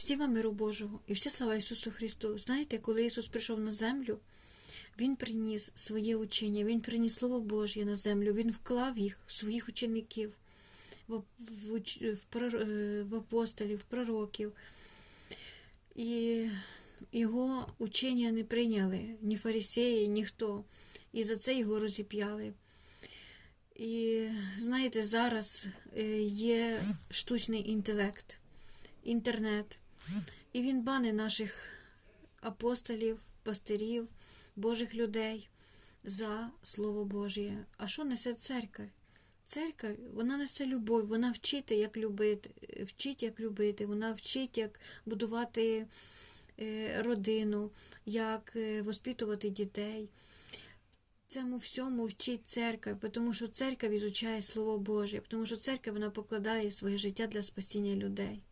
Всі вам миру Божого і вся слава Ісусу Христу. Знаєте, коли Ісус прийшов на землю, Він приніс своє учення, Він приніс Слово Божє на землю, Він вклав їх в своїх учеників, в, е, апостолів, в пророків. І його учення не прийняли ні фарисеї, ніхто. І за це його розіп'яли. І знаєте, зараз е, є штучний інтелект, інтернет, і він бане наших апостолів, пастирів, Божих людей за Слово Божє. А що несе церква? Церква, вона несе любов, вона вчить, як любити, вчить, як любити, вона вчить, як будувати е, родину, як е, воспитувати дітей. Цьому всьому вчить церква, тому що церква ізучає Слово Боже, тому що церква вона покладає своє життя для спасіння людей.